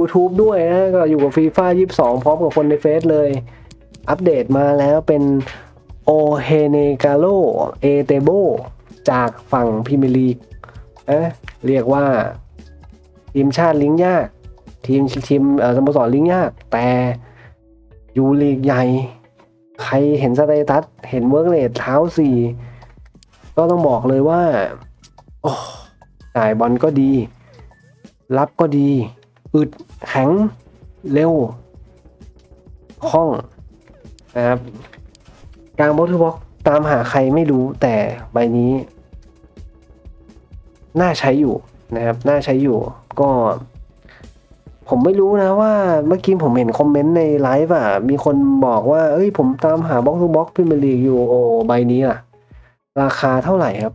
YouTube ด้วยนะก็อยู่กับฟีฟ่า22 พร้อมกับคนในเฟซเลย อัปเดตมาแล้วเป็นโอเฮเนกาโลเอเตโบจากฝั่งพรีเมียร์ลีกนะเรียกว่า ทีมชาติลิงยาก ทีมทีมเอสโมสรลิงยาก แต่อยู่ลีกใหญ่ ใครเห็นสเตตัส เห็นเวิร์กเลทเท้าสี่ก็ต้องบอกเลยว่า โอ้จ่ายบอลก็ดี รับก็ดี อึดแข็งเร็วคล่องนะครับกลางบอลทูบล็อกตามหาใครไม่รู้แต่ใบนี้ น่าใช้อยู่นะครับ น่าใช้อยู่ ก็ ผมไม่รู้นะว่าเมื่อกี้ผมเห็นคอมเมนต์ในไลฟ์อะ มีคนบอกว่า เอ้ย ผมตามหาบ็อกทูบล็อกพิมลีกอยู่โอใบนี้อะ ราคาเท่าไหร่ครับ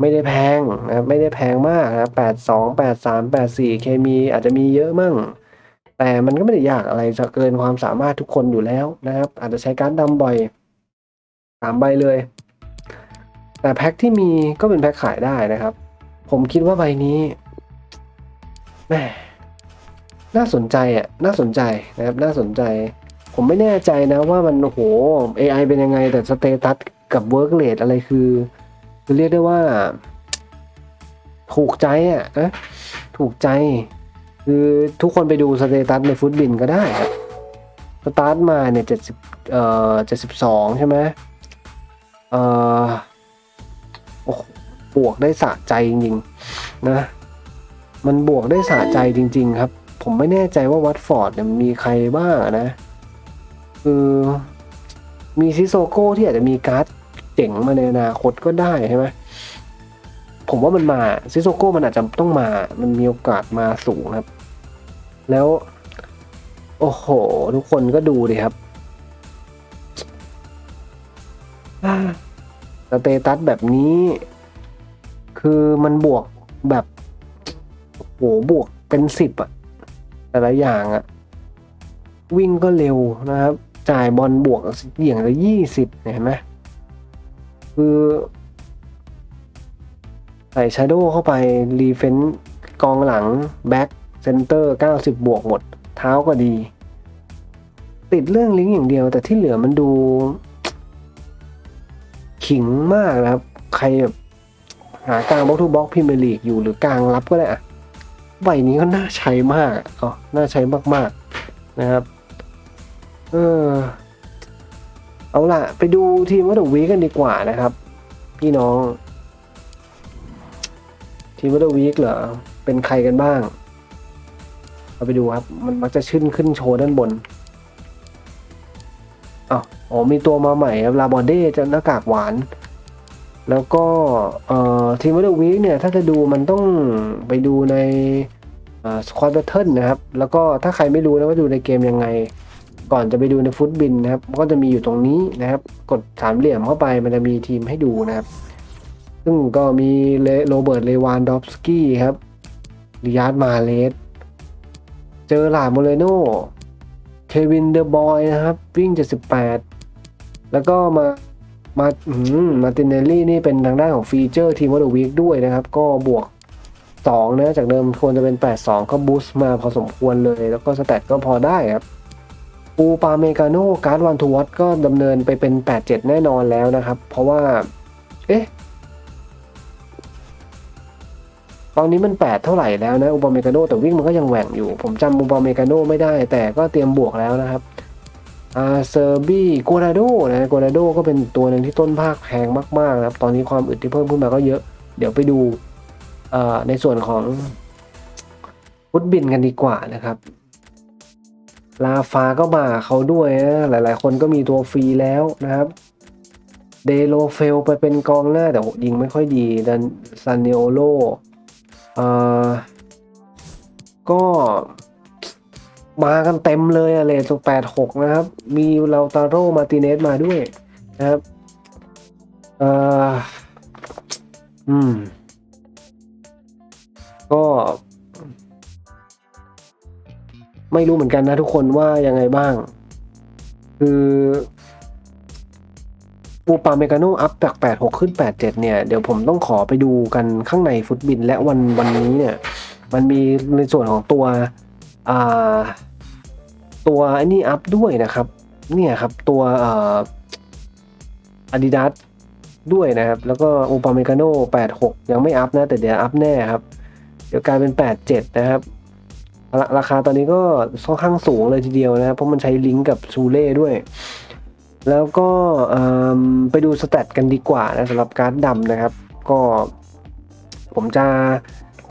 ไม่ได้แพงนะครับไม่ได้แพงมากนะแปดสองแปดสามแปดสี่เคมีอาจจะมีเยอะมั่ง แต่มันก็ไม่ได้ยากอะไรจะเกินความสามารถทุกคนอยู่แล้วนะครับ อาจจะใช้การดดำบ่อยสามใบเลย แต่แพ็คที่มีก็เป็นแพ็คขายได้นะครับ ผมคิดว่าใบนี้แหมน่าสนใจอะน่าสนใจนะครับน่าสนใจ ผมไม่แน่ใจนะว่ามันโอ้โห AI เป็นยังไงแต่สเตตัสกับเวิร์กเลดอะไรคือ คือเรียกได้ว่า ถูกใจอะนะถูกใจ คือทุกคนไปดูสเตตัสในฟุตบินก็ได้สตาร์ทมาเนี่ยเจ็ดสิบเอ่อเจ็ดสิบสองใช่ไหมเอ่อโอ้บวกได้สะใจจริงๆนะ มันบวกได้สะใจจริง ๆ ครับ ผมไม่แน่ใจว่าวัตฟอร์ดเนี่ยมีใครบ้างนะคือมีซิโซโก้ที่อาจจะมีการ์ด เจ๋งมาในอนาคตก็ได้ใช่ไหมผมว่ามันมาซิโซโก้มันอาจจะต้องมา มันมีโอกาสมาสูงครับ แล้ว โอ้โห ทุกคนก็ดูดิครับสเตตัสแบบนี้ คือมันบวกแบบโอ้โหบวกเป็นสิบอะแต่ละอย่างอะวิ่งก็เร็วนะครับ จ่ายบอลบวกอย่างละยี่สิบเห็นไหม คือใส่ชาโดว์เข้าไปรีเฟนต์กองหลัง แบ็กเซนเตอร์ 90 บวกหมด เท้าก็ดี ติดเรื่องลิงก์อย่างเดียว แต่ที่เหลือมันดู ขิงมากนะครับ ใครแบบหากลางบล็อกทูบล็อกพิมพ์ลีกอยู่หรือกลางรับก็ได้อะใบนี้ก็น่าใช้มากอ๋อน่าใช้มาก ๆ นะครับ เออ เอาล่ะ ไปดูทีมวัตถุวีกันดีกว่านะครับ พี่น้อง ทีมวัตถุวีคเหรอ เป็นใครกันบ้าง เราไปดูครับ มันมักจะขึ้นขึ้นโชว์ด้านบนอ้าวอ๋อมีตัวมาใหม่ครับลาบอเด้จะหน้ากากหวาน แล้วก็เอ่อทีมวัตถุวีคเนี่ย ถ้าจะดูมันต้องไปดูในสควอตแบทเทิลนะครับ แล้วก็ถ้าใครไม่รู้นะว่าดูในเกมยังไง ก่อนจะไปดูในฟุตบินนะครับ ก็จะมีอยู่ตรงนี้นะครับ กดสามเหลี่ยมเข้าไปมันจะมีทีมให้ดูนะครับ ซึ่งก็มีเลโรเบิร์ตเลวานดอฟสกี้ครับริยาร์ดมาเลสเจอหลาโมเรโนเควินเดอะบอยนะครับ วิ่ง 78 แล้วก็มามาอืมมาตินเนลลี่นี่เป็นทางด้านของฟีเจอร์ทีมวัตวีคด้วยนะครับ ก็บวก 2 นะ จากเดิมควรจะเป็น 82 ก็บูสต์มาพอสมควรเลย แล้วก็สแตทก็พอได้ครับ ปูปาเมกาโนการ์ดวันทูวัตก็ดำเนินไปเป็น 87 แน่นอนแล้วนะครับ เพราะว่า เอ๊ะ ตอนนี้มัน 8 เท่าไหร่แล้วนะอุปาเมกาโนแต่วิ่งมันก็ยังแหว่งอยู่ ผมจำอุปาเมกาโนไม่ได้ แต่ก็เตรียมบวกแล้วนะครับอาเซอร์บี้โกนาโดนะโกนาโดก็เป็นตัวหนึ่งที่ต้นภาคแพงมากๆนะครับ ตอนนี้ความอึดที่เพิ่มขึ้นมาก็เยอะ เดี๋ยวไปดูในส่วนของฟุตบินกันดีกว่านะครับ ลาฟาก็มาเขาด้วยนะหลาย ๆ คนก็มีตัวฟรีแล้วนะครับเดโลเฟลไปเป็นกองหน้า แต่ยิงไม่ค่อยดีดันซานเนโอโลเอ่อก็มากันเต็มเลยอะเลตัวแปดหกนะครับ มีเลาตาโรมาติเนสมาด้วยนะครับเอ่ออืม ก็ ไม่รู้เหมือนกันนะทุกคนว่ายังไงบ้าง คือปูปาเมกาโนอัพจาก 86 ขึ้น 87 เนี่ย เดี๋ยวผมต้องขอไปดูกันข้างในฟุตบินและวันวันนี้เนี่ย มันมีในส่วนของตัวอ่าตัวไอันนี้อัพด้วยนะครับ เนี่ยครับ ตัวอ่อ Adidas ด้วยนะครับ แล้วก็อุปาเมกาโน86 ยังไม่อัพนะ แต่เดี๋ยวอัพแน่ครับ เดี๋ยวกลายเป็น 87 นะครับ ราราคาตอนนี้ก็ค่อนข้างสูงเลยทีเดียวนะครับเพราะมันใช้ลิงก์กับซูเล่ด้วย แล้วก็ไปดูสแตทกันดีกว่านะสำหรับการ์ดดำนะครับ ก็ผมจะ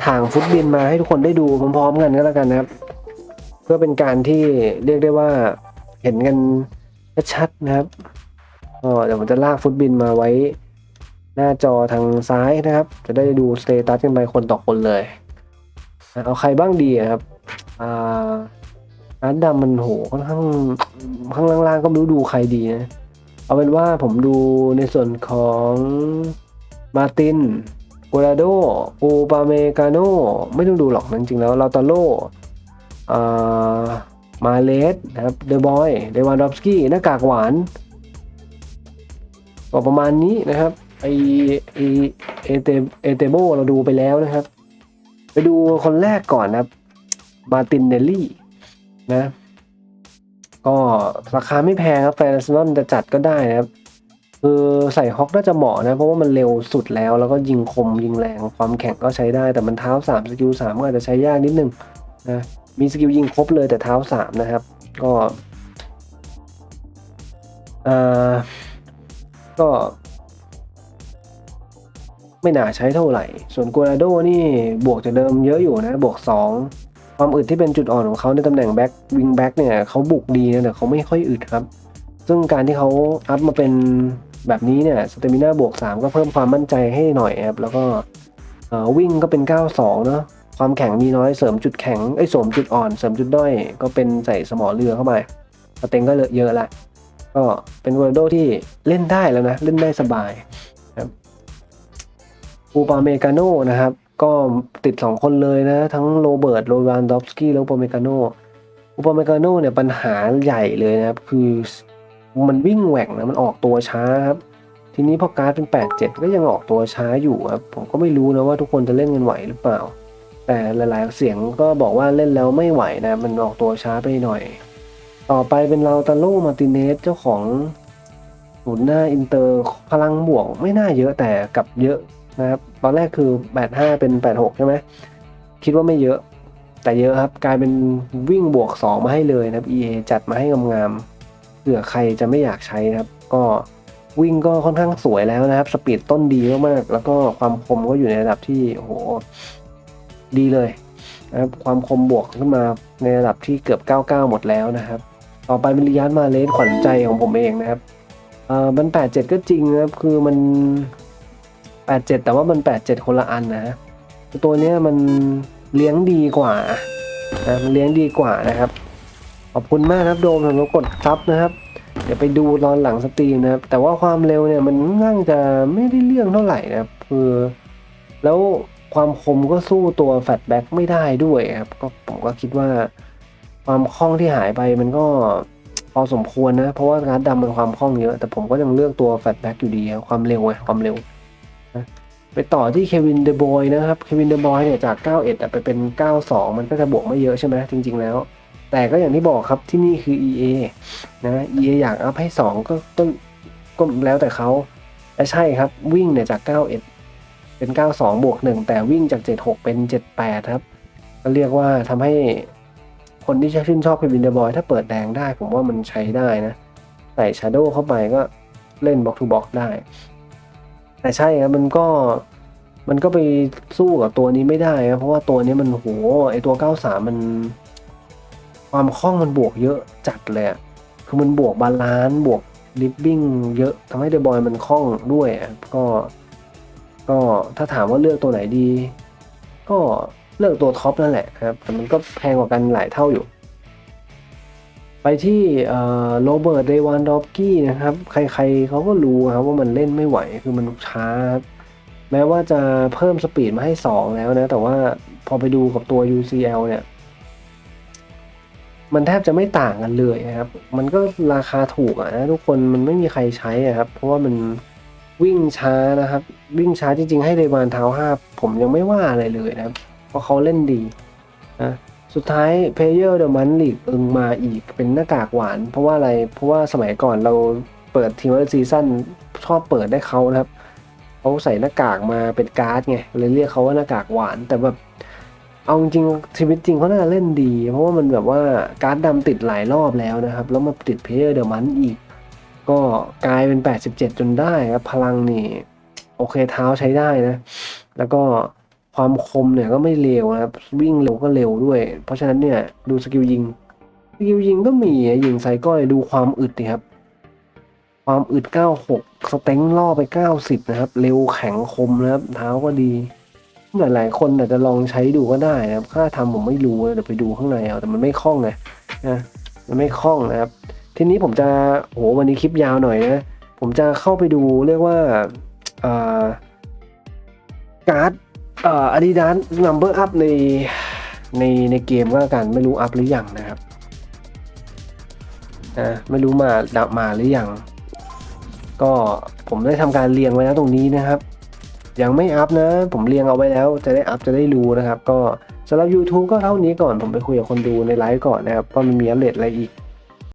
ถ่างฟุตบินมาให้ทุกคนได้ดูพร้อมๆกันก็แล้วกันนะครับ เพื่อเป็นการที่เรียกได้ว่าเห็นกันชัดๆนะครับก็เดี๋ยวผมจะลากฟุตบินมาไว้ หน้าจอทางซ้ายนะครับ จะได้ดูสเตตัสกันไปคนต่อคนเลย เอาใครบ้างดีครับ อ่าร้านดำมันโหค่อนข้างข้างล่างๆก็ไม่รู้ดูใครดีนะ เอาเป็นว่าผมดูในส่วนของมาตินกัวราโดอูปาเมกาโนไม่ต้องดูหรอกจริงๆแล้วลาตาโลมาเลสนะครับเดอะบอยเดวานดอฟสกี้หน้ากากหวานก็ประมาณนี้นะครับไอไอเอเตเอเตโบเราดูไปแล้วนะครับ ไปดูคนแรกก่อนนะครับ มาตินเนลลี่นะ ก็ราคาไม่แพงครับแฟนซนอนจะจัดก็ได้นะครับคือใส่ฮอกน่าจะเหมาะนะ เพราะว่ามันเร็วสุดแล้ว แล้วก็ยิงคมยิงแรงความแข็งก็ใช้ได้ แต่มันเท้า 3 สกิล3ก็อาจจะใช้ยากนิดนึงนะมีสกิลยิงครบเลยแต่เท้า 3 นะครับ ก็อ่าก็ ไม่น่าใช้เท่าไหร่ ส่วนกัวราโดนี่บวกจากเดิมเยอะอยู่นะ บวก 2 ความอึดที่เป็นจุดอ่อนของเขาในตำแหน่งแบ็กวิงแบ็กเนี่ยเขาบุกดีนะแต่เขาไม่ค่อยอึดครับ ซึ่งการที่เขาอัพมาเป็นแบบนี้เนี่ยสเตมิน่าบวก 3 ก็เพิ่มความมั่นใจให้หน่อยครับแล้วก็วิ่งก็เป็น 92 เนาะความแข็งมีน้อยเสริมจุดแข็งไอ้สมจุดอ่อน เสริมจุดด้อย ก็เป็นใส่สมอเรือเข้าไปสเต็งก็เลอะเยอะละก็เป็นวอลโดที่เล่นได้แล้วนะ เล่นได้สบายครับอูปาเมกาโนนะครับ ก็ติด 2 คนเลยนะ ทั้งโรเบิร์ตโรวานดอฟสกี้แล้วอูปเมกาโนอูปเมกาโนเนี่ยปัญหาใหญ่เลยนะครับ คือมันวิ่งแหว่งนะมันออกตัวช้าครับทีนี้พอการ์ดเป็น 8-7 ก็ยังออกตัวช้าอยู่ครับผมก็ไม่รู้นะว่าทุกคนจะเล่นกันไหวหรือเปล่า แต่หลายๆเสียงก็บอกว่าเล่นแล้วไม่ไหวนะ มันออกตัวช้าไปหน่อย ต่อไปเป็นเราตาโลมาติเนสเจ้าของศูนย์หน้าอินเตอร์พลังบวกไม่น่าเยอะแต่กับเยอะ นะครับ ตอนแรกคือ 85 เป็น 86 ใช่ไหม คิดว่าไม่เยอะ แต่เยอะครับ กลายเป็นวิ่งบวก 2 มาให้เลยนะครับ EA จัดมาให้งามๆเผื่อใครจะไม่อยากใช้นะครับ ก็วิ่งก็ค่อนข้างสวยแล้วนะครับ สปีดต้นดีมากๆ แล้วก็ความคมก็อยู่ในระดับที่โหดีเลยนะครับ ความคมบวกขึ้นมาในระดับที่เกือบ 99 หมดแล้วนะครับ ต่อไปเป็นริยานมาเลสขวัญใจของผมเองนะครับเอ่อมัน 87 ก็จริงนะครับ คือมัน 87 แต่ว่ามัน 87 คนละอันนะ ตัวเนี้ยมันเลี้ยงดีกว่านะมันเลี้ยงดีกว่านะครับ ขอบคุณมากครับโดมสำหรับกดซับนะครับ เดี๋ยวไปดูตอนหลังสตรีมนะครับ แต่ว่าความเร็วเนี่ยมันน่าจะไม่ได้เรื่องเท่าไหร่นะครับคือแล้วความคมก็สู้ตัวแฟลชแบ็กไม่ได้ด้วยครับก็ผมก็คิดว่าความคล่องที่หายไปมันก็พอสมควรนะ เพราะว่าการดำมันความคล่องเยอะ แต่ผมก็ยังเลือกตัวแฟลชแบ็กอยู่ดีครับความเร็วไงความเร็ว ไปต่อที่เควินเดบอยนะครับ เควินเดบอยเนี่ยจาก 91อะไปเป็น 92 มันก็จะบวกไม่เยอะใช่ไหมจริง ๆ แล้ว แต่ก็อย่างที่บอกครับที่นี่คือ EA นะ EA อยากอัพให้ 2 ก็ต้นก็แล้วแต่เขาและใช่ครับวิ่งเนี่ยจาก 91 เป็น 92 บวก 1 แต่วิ่งจาก 76 เป็น 78 ครับ ก็เรียกว่าทำให้คนที่ชื่นชอบเควินเดบอยถ้าเปิดแดงได้ ผมว่ามันใช้ได้นะ ใส่ชาโดว์เข้าไปก็เล่นบล็อกทูบล็อกได้ แต่ใช่ครับมันก็ มันก็ไปสู้กับตัวนี้ไม่ได้ครับเพราะว่าตัวนี้มันโหไอตัว 93 มัน ความคล่องมันบวกเยอะจัดเลยคือมันบวกบาลานซ์บวกลิฟบิ้งเยอะทำให้เดบอยมันคล่องด้วยก็ ก็ถ้าถามว่าเลือกตัวไหนดี ก็เลือกตัวท็อปนั่นแหละครับแต่มันก็แพงกว่ากันหลายเท่าอยู่ ไปที่โรเบิร์ตเดวานดอฟกี้นะครับ ใครๆเขาก็รู้ครับว่ามันเล่นไม่ไหวคือมันช้าครับ แม้ว่าจะเพิ่มสปีดมาให้ 2 แล้วนะ แต่ว่าพอไปดูกับตัว UCL เนี่ย มันแทบจะไม่ต่างกันเลยนะครับ มันก็ราคาถูกอะนะทุกคนมันไม่มีใครใช้อะครับ เพราะว่ามันวิ่งช้านะครับ วิ่งช้าจริง ๆ ให้เดวานเท้าห้าผมยังไม่ว่าอะไรเลยนะครับ เพราะเขาเล่นดีนะสุดท้ายเพเยอร์เดอะมันลีกเอิงมาอีกเป็นหน้ากากหวาน เพราะว่าอะไรเพราะว่าสมัยก่อนเราเปิดทีมวันซีซั่นชอบเปิดได้เขานะครับ เขาใส่หน้ากากมาเป็นการ์ดไงเลยเรียกเขาว่าหน้ากากหวาน แต่แบบเอาจริงชีวิตจริงเขาน่าจะเล่นดี เพราะว่ามันแบบว่าการ์ดดำติดหลายรอบแล้วนะครับ แล้วมาติดเพเยอร์เดอะมันอีก ก็กลายเป็น 87 จนได้ครับพลังนี่ โอเคเท้าใช้ได้นะ แล้วก็ความคมเนี่ยก็ไม่เร็วนะครับ วิ่งเร็วก็เร็วด้วย เพราะฉะนั้นเนี่ยดูสกิลยิงสกิลยิงก็มียิงไซก้อยดูความอึดดิครับ ความอึด 96 สเต็งล่อไป 90 นะครับ เร็วแข็งคมนะครับ เท้าก็ดีหลายๆคนอาจจะลองใช้ดูก็ได้นะครับ ค่าทำผมไม่รู้เดี๋ยวไปดูข้างในเอาแต่มันไม่คล่องไงนะมันไม่คล่องนะครับ ทีนี้ผมจะโหวันนี้คลิปยาวหน่อยนะ ผมจะเข้าไปดูเรียกว่าอ่อการ์ดเอ่อ Adidas Number Up ในในในเกมก็แล้วกันไม่รู้อัพหรือยังนะครับอ่าไม่รู้มาดับมาหรือยัง ก็ผมได้ทำการเรียงไว้แล้วตรงนี้นะครับ ยังไม่อัพนะ ผมเรียงเอาไว้แล้วจะได้อัพจะได้รู้นะครับ ก็สำหรับ YouTube ก็เท่านี้ก่อนผมไปคุยกับคนดูในไลฟ์ก่อนนะครับว่ามันมีอัปเดตอะไรอีก